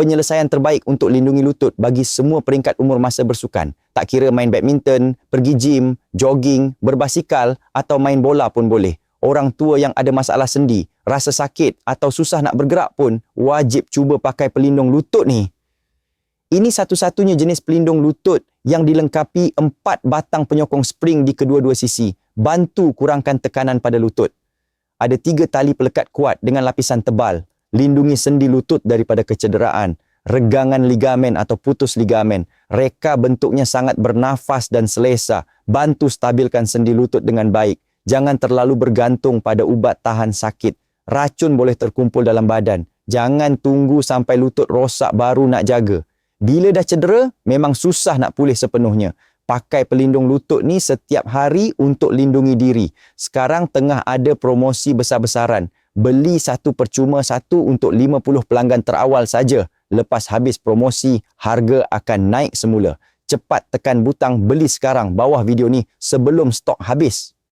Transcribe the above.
penyelesaian terbaik untuk lindungi lutut bagi semua peringkat umur masa bersukan. Tak kira main badminton, pergi gym, jogging, berbasikal atau main bola pun boleh. Orang tua yang ada masalah sendi, rasa sakit atau susah nak bergerak pun wajib cuba pakai pelindung lutut ni. Ini satu-satunya jenis pelindung lutut yang dilengkapi empat batang penyokong spring di kedua-dua sisi. Bantu kurangkan tekanan pada lutut. Ada tiga tali pelekat kuat dengan lapisan tebal. Lindungi sendi lutut daripada kecederaan. Regangan ligamen atau putus ligamen. Reka bentuknya sangat bernafas dan selesa. Bantu stabilkan sendi lutut dengan baik. Jangan terlalu bergantung pada ubat tahan sakit. Racun boleh terkumpul dalam badan. Jangan tunggu sampai lutut rosak baru nak jaga. Bila dah cedera, memang susah nak pulih sepenuhnya. Pakai pelindung lutut ni setiap hari untuk lindungi diri. Sekarang tengah ada promosi besar-besaran. Beli satu percuma satu untuk 50 pelanggan terawal saja. Lepas habis promosi, harga akan naik semula. Cepat tekan butang beli sekarang bawah video ni sebelum stok habis.